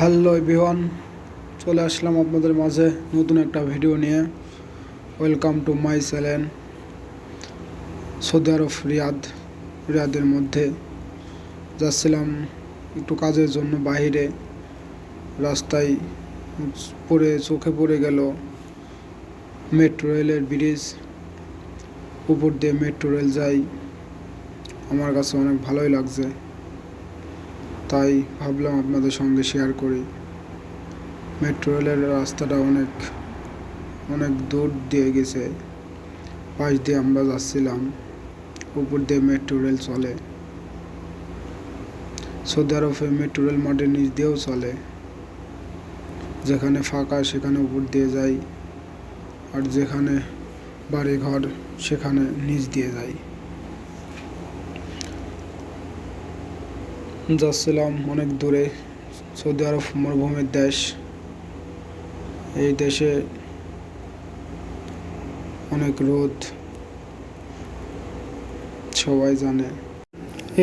Hello everyone, চলে আসলাম আপনাদের মাঝে নতুন একটা ভিডিও নিয়ে। Welcome to my channel Saudi Arab Riyadh, রিয়াদের মধ্যে। যাচ্ছিলাম একটু কাজের জন্য বাইরে রাস্তায় পড়ে, চোখে পড়ে গেল মেট্রো রেলের ব্রিজ উপর দিয়ে মেট্রো রেল যায় আমার কাছে অনেক ভালোই লাগছে। তাই ভাবলাম আপনাদের সঙ্গে শেয়ার করি। মেট্রো রেলের রাস্তাটা অনেক অনেক দূর দিয়ে গেছে। পাশ দিয়ে আমরা যাচ্ছিলাম, উপর দিয়ে মেট্রো রেল চলে। সৌদি আরবে মেট্রো রেল মাঠের নিচ দিয়েও চলে। যেখানে ফাঁকা সেখানে উপর দিয়ে যাই, আর যেখানে বাড়ি ঘর সেখানে নিচ দিয়ে যাই। যাচ্ছিলাম অনেক দূরে, সৌদি আরব মরুভূমির দেশ। এই দেশে অনেক রোদ, সবাই জানে।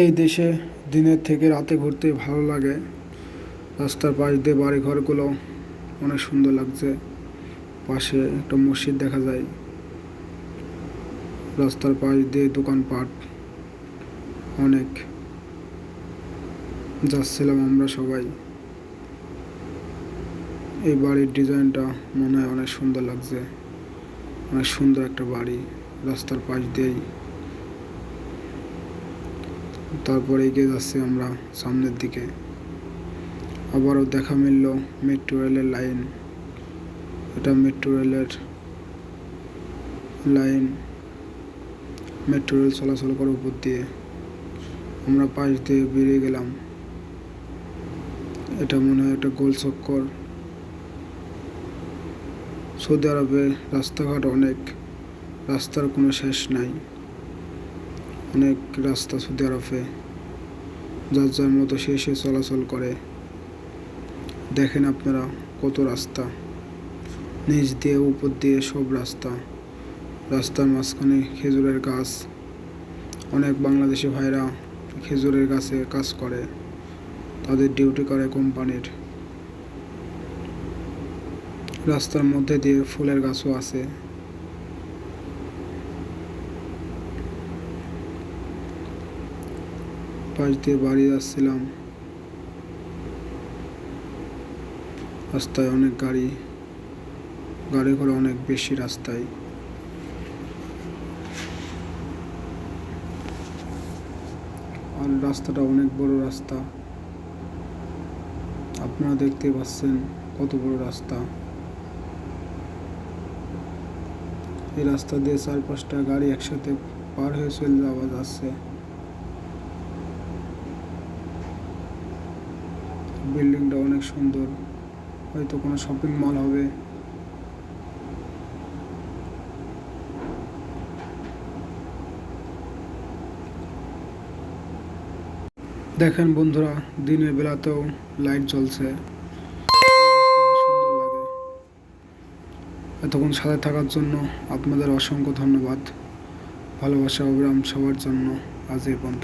এই দেশে দিনের থেকে রাতে ঘুরতে ভালো লাগে। রাস্তার পাশ দিয়ে বাড়ি ঘরগুলো অনেক সুন্দর লাগছে। পাশে একটা মসজিদ দেখা যায়। রাস্তার পাশ দিয়ে দোকানপাট অনেক। যাচ্ছিলাম আমরা সবাই। এই বাড়ির ডিজাইনটা মনে হয় অনেক সুন্দর লাগছে। অনেক সুন্দর একটা বাড়ি, রাস্তার পাশ দিয়েই। তারপরে এগিয়ে যাচ্ছি আমরা সামনের দিকে। আবারও দেখা মিলল মেট্রো রেলের লাইন এটা মেট্রো রেলের লাইন মেট্রো রেল চলাচল করার উপর দিয়ে আমরা পাশ দিয়ে বেরিয়ে গেলাম। এটা মনে হয় একটা গোল চক্কর। সৌদি আরবে রাস্তাঘাট অনেক, রাস্তার কোনো শেষ নাই। অনেক রাস্তা সৌদি আরবে, যার যার মতো সে চলাচল করে। দেখেন আপনারা কত রাস্তা। নিচ দিয়ে, উপর দিয়ে সব রাস্তা। রাস্তার মাঝখানে খেজুরের গাছ। অনেক বাংলাদেশি ভাইরা খেজুরের গাছে কাজ করে। তাদের ডিউটি করে কোম্পানির। রাস্তার মধ্যে দিয়ে ফুলের গাছও আছে। পাশ দিয়ে বাড়ি যাচ্ছিলাম রাস্তায় অনেক গাড়ি। গাড়ি ঘোড়া অনেক বেশি রাস্তায়। আর রাস্তাটা অনেক বড় রাস্তা। আপনারা দেখতে পাচ্ছেন কত বড় রাস্তা। এই রাস্তা দিয়ে চার পাঁচটা গাড়ি একসাথে পার হয়ে চলে যাওয়া যাচ্ছে। বিল্ডিংটা অনেক সুন্দর। হয়তো কোনো শপিং মল হবে। দেখেন বন্ধুরা, দিনের বেলাতেও লাইট জ্বলছে। সুন্দর লাগে এতক্ষণ সাথে থাকার জন্য আপনাদের অসংখ্য ধন্যবাদ। ভালোবাসা অবিরাম সবার জন্য আজ এই পর্যন্ত